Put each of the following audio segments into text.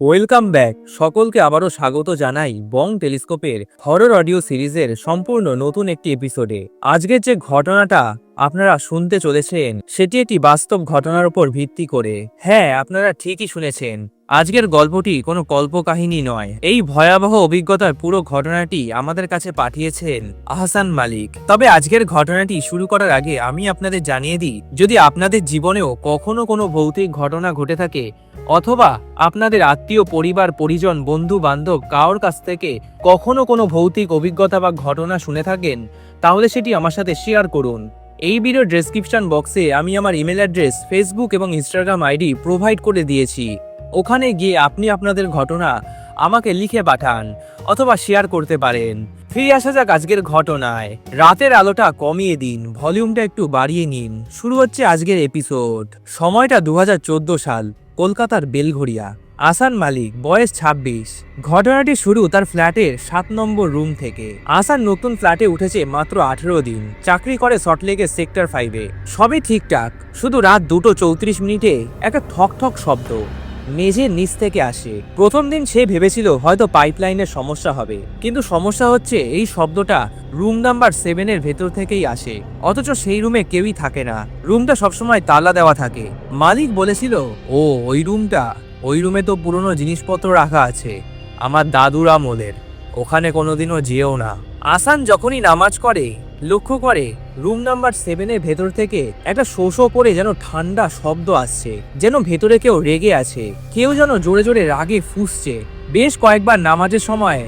Welcome back. সকলকে আবারও স্বাগত জানাই বং টেলিস্কোপের হরর অডিও সিরিজের সম্পূর্ণ নতুন একটি এপিসোডে। আজকের যে ঘটনাটা আপনারা শুনতে চলেছেন, সেটি একটি বাস্তব ঘটনার উপর ভিত্তি করে। হ্যাঁ আপনারা ঠিকই শুনেছেন। আজকের গল্পটি কোনো কল্পকাহিনী নয়। এই ভয়াবহ অভিজ্ঞতার পুরো ঘটনাটি আমাদের কাছে পাঠিয়েছেন আহসান মালিক। তবে আজকের ঘটনাটি শুরু করার আগে আমি আপনাদের জানিয়ে দিই, যদি আপনাদের জীবনেও কখনো কোনো ভৌতিক ঘটনা ঘটে থাকে, অথবা আপনাদের আত্মীয়, পরিবার, পরিজন বন্ধু বান্ধব কারোর কাছ থেকে কখনো কোনো ভৌতিক অভিজ্ঞতা বা ঘটনা শুনে থাকেন, তাহলে সেটি আমার সাথে শেয়ার করুন। এই ভিডিও ডেসক্রিপশন বক্সে আমি আমার ইমেল অ্যাড্রেস ফেসবুক এবং ইনস্টাগ্রাম আইডি প্রোভাইড করে দিয়েছি। ওখানে গিয়ে আপনি আপনাদের ঘটনা আমাকে লিখে পাঠান অথবা শেয়ার করতে পারেন। ফিরে আসা যাক আজকের ঘটনায়। রাতের আলোটা কমিয়ে দিন ভলিউমটা একটু বাড়িয়ে নিন। শুরু হচ্ছে আজকের এপিসোড সময়টা দু হাজার চোদ্দ সাল, কলকাতার বেলঘড়িয়া। আসান মালিক, বয়স ২৬ ঘটনাটি শুরু তার ফ্ল্যাটের সাত নম্বর রুম থেকে। আসান নতুন ফ্ল্যাটে উঠেছে মাত্র আঠেরো দিন। চাকরি করে সল্টলেকের সেক্টর ফাইভে সবই ঠিকঠাক, শুধু রাত দুটো চৌত্রিশ মিনিটে একটা ঠক ঠক শব্দ। মেঝের নিচ থেকে আসে। প্রথম দিন সে ভেবেছিল হয়তো পাইপলাইনের সমস্যা হবে। কিন্তু সমস্যা হচ্ছে এই শব্দটা রুম নাম্বার সেভেনের ভেতর থেকেই আসে। অথচ সেই রুমে কেউই থাকে না। রুমটা সবসময় তালা দেওয়া থাকে। মালিক বলেছিল, ও, ওই রুমটা। ওই রুমে তো পুরনো জিনিসপত্র রাখা আছে, আমার দাদুর আমলের। ওখানে কোনোদিনও যেও না। আসান যখনই নামাজ করে, লক্ষ্য করে, রুম নাম্বার সেভেনের ভেতর থেকে একটা শোষো করে যেন ঠান্ডা শব্দ আসছে, যেন ভেতরে কেউ রেগে আছে, কেউ যেন জোরে জোরে রাগে ফুসছে। বেশ কয়েকবার নামাজের সময়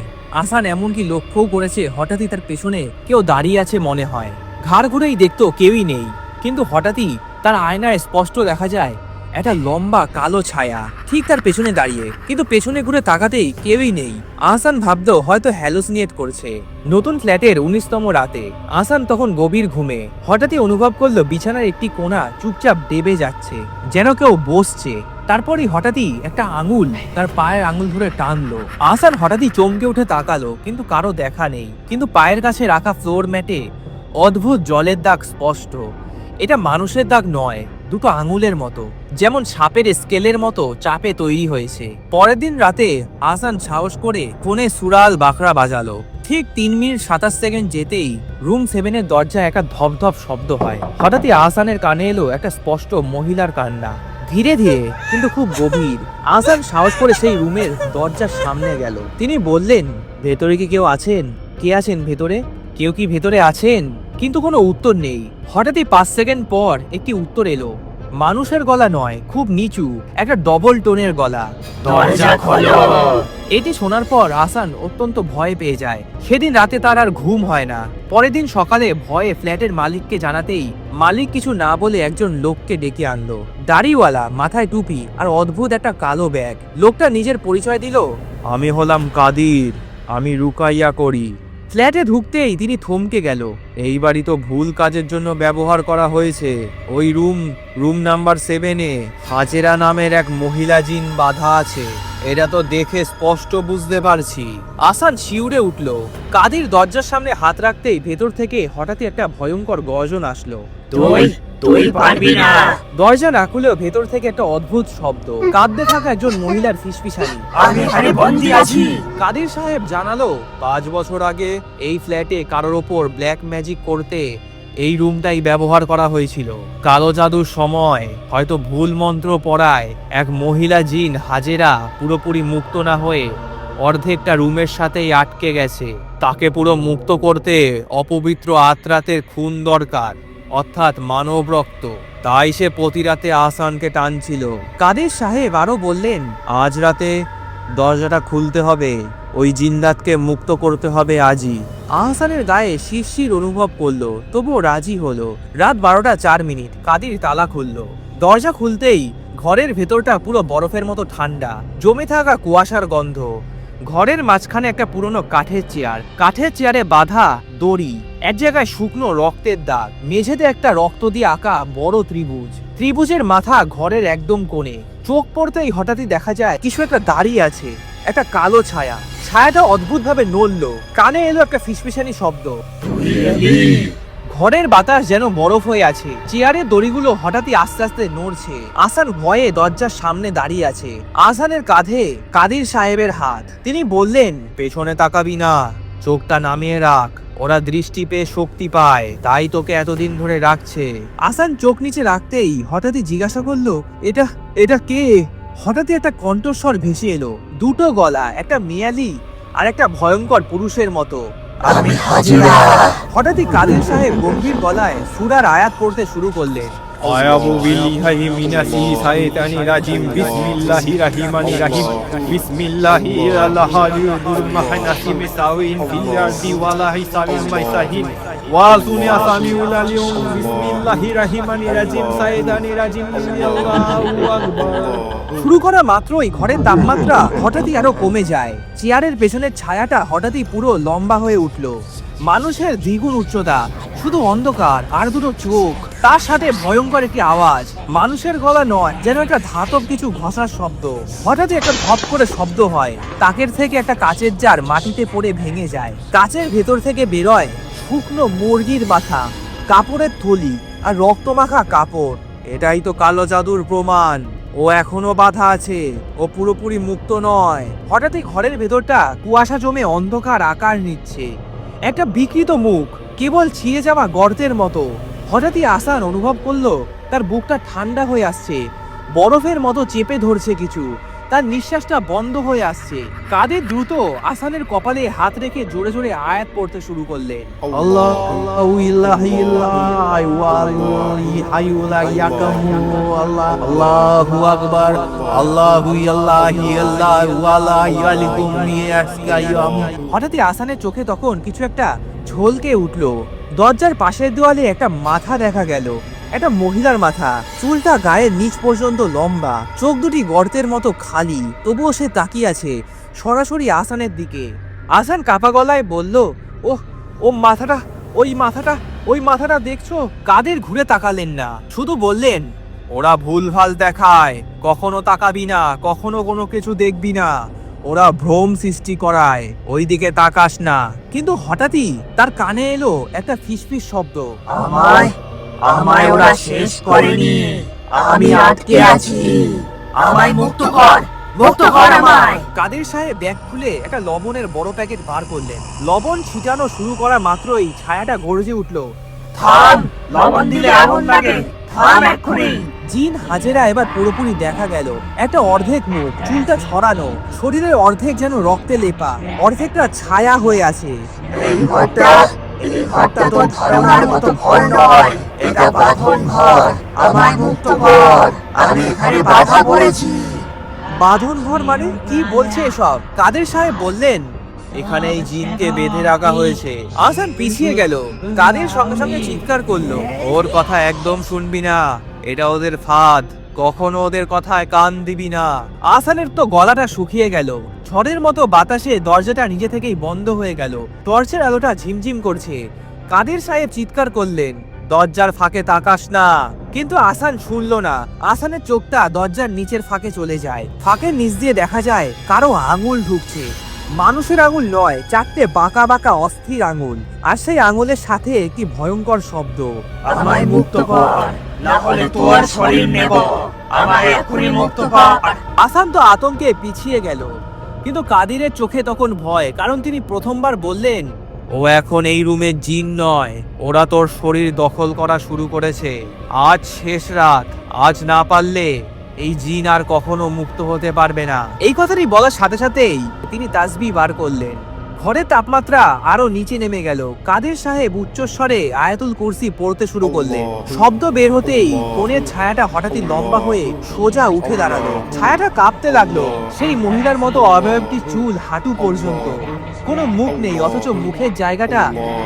আসান এমনকি লক্ষ্যও করেছে, হঠাৎই তার পেছনে কেউ দাঁড়িয়ে আছে মনে হয়। ঘাড় ঘুরেই দেখতো কেউই নেই, কিন্তু হঠাৎই তার আয়নায় স্পষ্ট দেখা যায় একটা লম্বা, কালো ছায়া। ঠিক তার পেছনে দাঁড়িয়ে। কিন্তু পেছনে ঘুরে তাকাতেই কেউই নেই। আহসান ভাবতো হয়তো হ্যালোসিনেট করছে। নতুন ফ্ল্যাটের উনিশতম রাতে, আহসান তখন গভীর ঘুমে। হঠাৎই অনুভব করল বিছানার একটি কোণা চুপচাপ দেবে যাচ্ছে, যেন কেউ বসছে। তারপরই হঠাৎই একটা আঙুল তার পায়ের আঙুল ধরে টানলো। আহসান হঠাৎই চমকে উঠে তাকালো, কিন্তু কারও দেখা নেই। কিন্তু পায়ের কাছে রাখা ফ্লোর ম্যাটে অদ্ভুত জলের দাগ স্পষ্ট। এটা মানুষের দাগ নয়। দুটো আঙুলের মতো, যেমন সাপের স্কেলের মতো চাপে তৈরি হয়েছে। পরের দিন রাতে আসান সাহস করে ফোনে সুরাল বাখরা বাজালো। ঠিক তিন মিনিট সাতাশ সেকেন্ড যেতেই রুম সেভেনের দরজায় একটা ধপধপ শব্দ হয়। হঠাৎই আসানের কানে এলো একটা স্পষ্ট মহিলার কান্না। ধীরে ধীরে, কিন্তু খুব গভীর আসান সাহস করে সেই রুমের দরজার সামনে গেল। তিনি বললেন, ভেতরে কি কেউ আছেন? কে আছেন ভেতরে? কেউ কি ভেতরে আছেন? কিন্তু কোনো উত্তর নেই। হঠাৎই পাঁচ সেকেন্ড পর একটি উত্তর এলো। মানুষের গলা নয় খুব নিচু একটা ডবল টোনের গলা। দরজা খোলো। এটি শোনার পর আসান অত্যন্ত ভয় পেয়ে যায়। সেদিন রাতে তার আর ঘুম হয় না। পরের দিন সকালে ভয়ে ফ্ল্যাটের মালিককে জানাতেই মালিক কিছু না বলে একজন লোককে ডেকে আনলো। দাড়িওয়ালা মাথায় টুপি আর অদ্ভুত একটা কালো ব্যাগ। লোকটা নিজের পরিচয় দিল? আমি হলাম কাদির আমি রুকাইয়া করি। ফ্ল্যাটে ঢুকতেই তিনি থমকে গেল। এই বাড়ি তো ভুল কাজের জন্য ব্যবহার করা হয়েছে। ওই রুম রুম নাম্বার সেভেনে হাজেরা নামের এক মহিলা জিন বাধা আছে। এটা তো দেখে স্পষ্ট বুঝতে পারছি। আসান শিউরে উঠল। কাদির দরজার সামনে হাত রাখতেই ভেতর থেকে হঠাৎই একটা ভয়ঙ্কর গর্জন আসলো। তুই তুই পারবি না। দরজা না খুলেও ভেতর থেকে একটা অদ্ভুত শব্দ। কাঁদতে থাকা একজন মহিলার ফিসফিসানি। আমি এখানে বন্দি আছি। কাদির সাহেব জানালো পাঁচ বছর আগে এই ফ্ল্যাটে কারোর ওপর ব্ল্যাক ম্যাজিক করতে এই রুমটাই ব্যবহার করা হয়েছিল। কালো জাদুর সময় হয়তো ভুল মন্ত্র পড়ায় এক মহিলা জিন হাজেরা পুরোপুরি মুক্ত না হয়ে অর্ধেকটা রুমের সাথেই আটকে গেছে। তাকে পুরো মুক্ত করতে অপবিত্র আত্রাতের খুন দরকার, অর্থাৎ মানব রক্ত। তাই সে প্রতি রাতে আসানকে টানছিল। কাদের সাহেব আরও বললেন, আজ রাতে দরজাটা খুলতে হবে। ওই জিন্দাতকে মুক্ত করতে হবে আজই। আহসানের গায়ে শিরশির অনুভব করল, তবুও রাজি হলো। রাত বারোটা চার মিনিট, কাদির তালা খুললো। দরজা খুলতেই ঘরের ভেতরটা পুরো বরফের মতো ঠান্ডা, জমে থাকা কুয়াশার গন্ধ। ঘরের মাঝখানে একটা পুরনো কাঠের চেয়ার, কাঠের চেয়ারে বাঁধা দড়ি, এক জায়গায় শুকনো রক্তের দাগ, মেঝেতে একটা রক্ত দিয়ে আঁকা বড় ত্রিভুজ। ত্রিভুজের মাথা ঘরের একদম কোণে। চোখ পড়তেই হঠাৎই দেখা যায়, কিছু একটা দাঁড়িয়ে আছে। একটা কালো ছায়া। ছায়াটা অদ্ভুতভাবে নড়লো। কানে এলো একটা ফিসফিসানি শব্দ। ঘরের বাতাস যেন বরফ হয়ে আছে। চেয়ারের দড়িগুলো হঠাৎই আস্তে আস্তে নড়ছে। আসান ভয়ে দরজার সামনে দাঁড়িয়ে আছে। আসানের কাঁধে কাদির সাহেবের হাত। তিনি বললেন, পেছনে তাকাবি না। চোখটা নামিয়ে রাখ। ওরা দৃষ্টি পেয়ে শক্তি পায়। তাই তোকে এতদিন ধরে রাখছে। আসান চোখ নিচে রাখতেই হঠাৎই জিজ্ঞাসা করল, এটা এটা কে? হঠাৎই একটা কণ্ঠস্বর ভেসে এলো। দুটো গলা একটা মেয়ালি আর একটা ভয়ঙ্কর পুরুষের মতো। আমি হাজিরা। হঠাৎই কাদের সাহেব গম্ভীর গলায় সুরার আয়াত পড়তে শুরু করলেন। আয়াবু বিল্লাহি মিনাসি শাইতানি রাজিম বিসমিল্লাহির রহমানির রহিম। বিসমিল্লাহি মাহনাসি মিসাউইন আরদি ওয়ালা হিসাবিন মাইসাহিন। ওয়া সুনিয়া সামিউল আলিয়ুম বিসমিল্লাহির রহমানির রাজিম শাইতানি রাজিম। আল্লাহু আকবার। শুরু করা মাত্রই ঘরের তাপমাত্রা হঠাৎই আরও কমে যায়। চেয়ারের পেছনের ছায়াটা হঠাৎই পুরো লম্বা হয়ে উঠল। মানুষের দ্বিগুণ উচ্চতা, শুধু অন্ধকার আর দুটো চোখ, তার সাথে ভয়ঙ্কর একটি আওয়াজ। মানুষের গলা নয়, যেন একটা ধাতব কিছু ঘষার শব্দ। হঠাৎই একটা ধপ করে শব্দ হয়। তাকের থেকে একটা কাচের জার মাটিতে পড়ে ভেঙে যায়। কাচের ভেতর থেকে বেরোয় শুকনো মুরগির মাথা, কাপড়ের থলি আর রক্তমাখা কাপড়। এটাই তো কালো জাদুর প্রমাণ। ও এখনও বাধা আছে। ও পুরোপুরি মুক্ত নয়। হঠাৎই ঘরের ভেতরটা কুয়াশা জমে অন্ধকার আকার নিচ্ছে। একটা বিকৃত মুখ, কেবল ছিঁড়ে যাওয়া গর্তের মতো। হঠাৎই আসান অনুভব করল, তার বুকটা ঠান্ডা হয়ে আসছে। বরফের মতো চেপে ধরছে কিছু। তার নিঃশ্বাসটা বন্ধ হয়ে আসছে। কাদের দ্রুত আসানের কপালে হাত রেখে জোরে জোরে আয়াত পড়তে শুরু করলেন। আল্লাহ আল্লাহ আল্লাহু ইয়ালিকুম হঠাৎই আসানের চোখে তখন কিছু একটা ঝলকে উঠল। দরজার পাশের দেওয়ালে একটা মাথা দেখা গেল। একটা মহিলার মাথা। চুলটা গায়ের নিচ পর্যন্ত লম্বা, চোখ দুটি গর্তের মতো খালি, তবুও সে তাকিয়ে আছে সরাসরি আসানের দিকে। আসান কাপা গলায় বলল, ওহ, ও মাথাটা, ওই মাথাটা ওই মাথাটা দেখছ? কাদের ঘুরে তাকালেন না? শুধু বললেন, ওরা ভুলভাল দেখায়, কখনো তাকাবি না, কখনো কোনো কিছু দেখবি না। ওরা ভ্রম সৃষ্টি করায় ওই দিকে তাকাস না। কিন্তু হঠাৎই তার কানে এলো একটা ফিসফিস শব্দ। আমায় আমায় ওরা শেষ করেনি। আমি আটকে আছি। আমায় মুক্ত কর। মুক্ত কর আমায়। কাদের সাহেব ব্যাগ খুলে একটা লবণের বড় প্যাকেট বার করলেন। লবণ ছিটানো শুরু করা মাত্রই ছায়াটা গর্জে উঠল। থাম লবণ দিলে আগুন লাগে। থাম এক্ষুনি। জিন হাজেরা এবার পুরোপুরি দেখা গেল। একটা অর্ধেক মুখ চুলটা ছড়ানো। শরীরের অর্ধেক যেন রক্তে লেপা। অর্ধেকটা ছায়া হয়ে আছে। এই ঘরটা এই ঘরটা তোর ধারণার মতো ঘর নয়, এটা বাঁধন ঘর মুক্ত আমি এখানে বাধা বাঁধন ঘর মানে কি বলছে এসব? কাদের সাহেব বললেন? এখানে এই জিনকে বেঁধে রাখা হয়েছে। আসান পিছিয়ে গেল। কাদের সঙ্গে সঙ্গে চিৎকার করল? ওর কথা একদম শুনবি না। এটা ওদের ফাঁদ। কখনো ওদের কথায় কান দিবি না। আসানের তো গলাটা শুকিয়ে গেল। ঝড়ের মতো বাতাসে দরজাটা নিজে থেকেই বন্ধ হয়ে গেল। টর্চের আলোটা ঝিমঝিম করছে। কাদের সাহেব চিৎকার করলেন, দরজার ফাঁকে তাকাস না। কিন্তু আসান শুনল না। আসানের চোখটা দরজার নিচের ফাঁকে চলে যায়। ফাঁকের নিচ দিয়ে দেখা যায়, কারও আঙুল ঢুকছে। মানুষের আঙুল নয়, চারটে বাঁকা বাঁকা অস্থির আঙুল। আর সেই আঙুলের সাথে একটি ভয়ঙ্কর শব্দ। আমায় মুক্ত কর শরীর নেব। আসান তো আতঙ্কে পিছিয়ে গেল। কিন্তু কাদিরের চোখে তখন ভয়, কারণ তিনি প্রথমবার বললেন, ও এখন এই রুমে জিন নয়, ওরা তোর শরীর দখল করা শুরু করেছে। আজ শেষ রাত, আজ না পারলে এই জিন আর কখনো মুক্ত হতে পারবে না। এই কথাটি বলার সাথে সাথেই তিনি তাসবি বার করলেন। ঘরের তাপমাত্রা আরও নিচে নেমে গেল। কাদের সাহেব উচ্চস্বরে আয়াতুল কুরসি পড়তে শুরু করলেন। শব্দ বের হতেই কোণের ছায়াটা হঠাৎই লম্বা হয়ে সোজা উঠে দাঁড়াল। ছায়াটা কাঁপতে লাগল। সেই মহিলার মতো অবয়বটি চুল হাঁটু পর্যন্ত। কোনো মুখ নেই অথচ মুখের জায়গাটা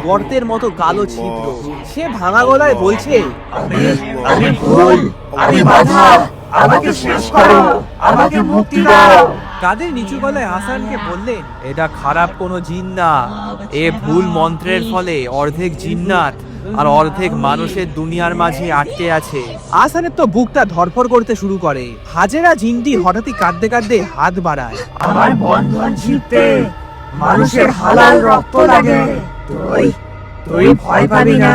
গর্তের মতো কালো ছিদ্র। সে ভাঙা গলায় বলছে আমি আমি ভুল আমি বাধা। আমাকে শেষ করো আমাকে মুক্তি দাও। কাদের নিচু গলায় হাসানকে বললেন এটা খারাপ কোনো জিন না। এ ভুল মন্ত্রের ফলে অর্ধেক জিন্নাত আর অর্ধেক মানুষের দুনিয়ার মাঝে আটকে আছে। আসানের তো বুকটা ধরফর করতে শুরু করে। হাজেরা জিনটি হঠাৎই কাঁদতে কাঁদতে হাত বাড়ায়। আমার বন্ধন ছিঁড়তে মানুষের হালাল রক্ত লাগে। তুই তুই ভয় পাবি না।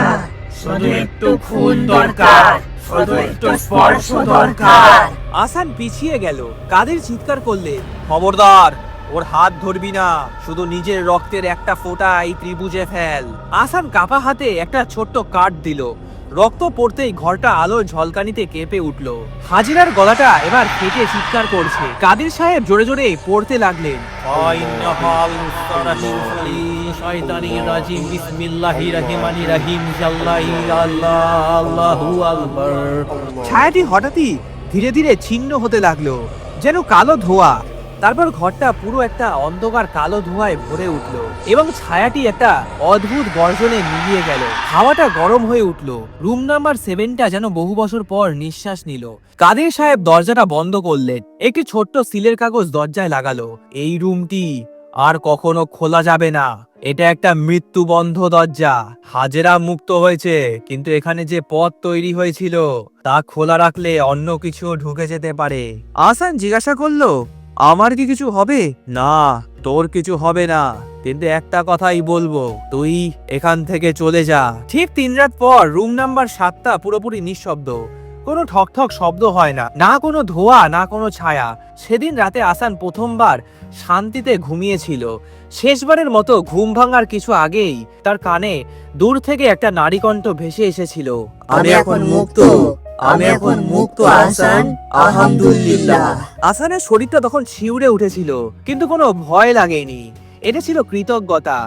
শুধু একটু খুন দরকার। শুধু একটু স্পর্শ দরকার। আসান পিছিয়ে গেল। কাদের চিৎকার করলে? খবরদার ওর হাত ধরবি না। শুধু নিজের রক্তের একটা ফোঁটা এই ত্রিভুজে ফেল। আসান কাপা হাতে একটা ছোট্ট কাঠ দিল। রক্ত পড়তেই ঘরটা আলোর ঝলকানিতে কেঁপে উঠল। হাজিরার গলাটা এবার কেটে চিৎকার করছে। কাদের সাহেব জোরে জোরে পড়তে লাগলেন। ছায়াটি হঠাৎই ধীরে ধীরে ছিন্ন হতে লাগল, যেন কালো ধোঁয়া। তারপর ঘরটা পুরো একটা অন্ধকার কালো ধোঁয়ায় ভরে উঠল এবং ছায়াটি একটা অদ্ভুত গর্জনে মিলিয়ে গেল। হাওয়াটা গরম হয়ে উঠল। রুম নাম্বার সেভেনটা যেন বহু বছর পর নিঃশ্বাস নিল। কাদের সাহেব দরজাটা বন্ধ করলেন। একটি ছোট্ট সিলের কাগজ দরজায় লাগালো। এই রুমটি আর কখনো খোলা যাবে না। এটা একটা মৃত্যু বন্ধ দরজা। হাজেরা মুক্ত হয়েছে কিন্তু এখানে যে পথ তৈরি হয়েছিল তা খোলা রাখলে অন্য কিছু ঢুকে যেতে পারে। আসান জিজ্ঞাসা করল আমার কি কিছু হবে? না তোর কিছু হবে না। কিন্তু একটা কথাই বলব তুই এখান থেকে চলে যা। ঠিক তিন রাত পর রুম নাম্বার সাতটা পুরোপুরি নিঃশব্দ। কোনো ঠক ঠক শব্দ হয় না না কোনো ধোয়া না কোনো ছায়া। সেদিন রাতে আসান প্রথমবার শান্তিতে ঘুমিয়েছিল। শেষবারের মতো ঘুম ভাঙার কিছু আগেই তার কানে দূর থেকে একটা নারীকণ্ঠ ভেসে এসেছিল। আমি এখন মুক্ত। আমি এখন মুক্ত আসান আলহামদুলিল্লাহ। আসানের শরীরটা তখন শিউরে উঠেছিল কিন্তু কোনো ভয় লাগেনি। এটা ছিল কৃতজ্ঞতা।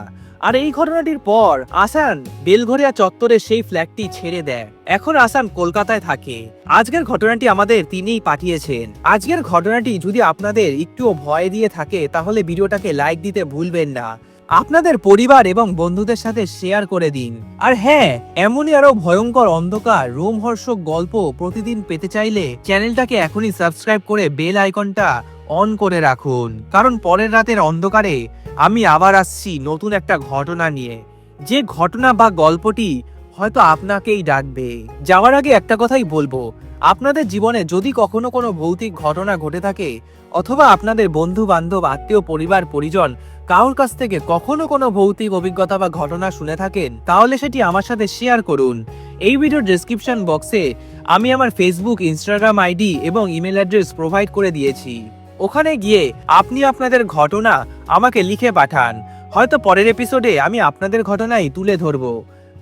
আর এই ঘটনাটির পর আসান বেলঘরিয়া চত্বরে সেই ফ্ল্যাটটি ছেড়ে দেয়। এখন আসান কলকাতায় থাকে। আজকের ঘটনাটি আমাদের তিনিই পাঠিয়েছেন। আজকের ঘটনাটি যদি আপনাদের একটুও ভয় দিয়ে থাকে, তাহলে ভিডিওটাকে লাইক দিতে ভুলবেন না। আপনাদের পরিবার এবং বন্ধুদের সাথে শেয়ার করে দিন। আর হ্যাঁ এমনই আরও ভয়ঙ্কর অন্ধকার, রোমহর্ষক গল্প প্রতিদিন পেতে চাইলে চ্যানেলটাকে এখনই সাবস্ক্রাইব করে বেল আইকনটা অন করে রাখুন। কারণ পরের রাতের অন্ধকারে আমি আবার আসছি নতুন একটা ঘটনা নিয়ে। যে ঘটনা বা গল্পটি হয়তো আপনাকেই ডাকবে। যাওয়ার আগে একটা কথাই বলব। আপনাদের জীবনে যদি কখনো কোনো ভৌতিক ঘটনা ঘটে থাকে, অথবা আপনাদের বন্ধু বান্ধব আত্মীয়, পরিবার, পরিজন কারোর কাছ থেকে কখনো কোনো ভৌতিক অভিজ্ঞতা বা ঘটনা শুনে থাকেন, তাহলে সেটি আমার সাথে শেয়ার করুন। এই ভিডিওর ডেসক্রিপশন বক্সে আমি আমার ফেসবুক ইনস্টাগ্রাম আইডি এবং ইমেল অ্যাড্রেস প্রোভাইড করে দিয়েছি। ওখানে গিয়ে আপনি আপনাদের ঘটনা আমাকে লিখে পাঠান। হয়তো পরের এপিসোডে আমি আপনাদের ঘটনাই তুলে ধরব।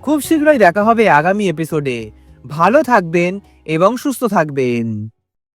খুব শীঘ্রই দেখা হবে আগামী এপিসোডে ভালো থাকবেন এবং সুস্থ থাকবেন।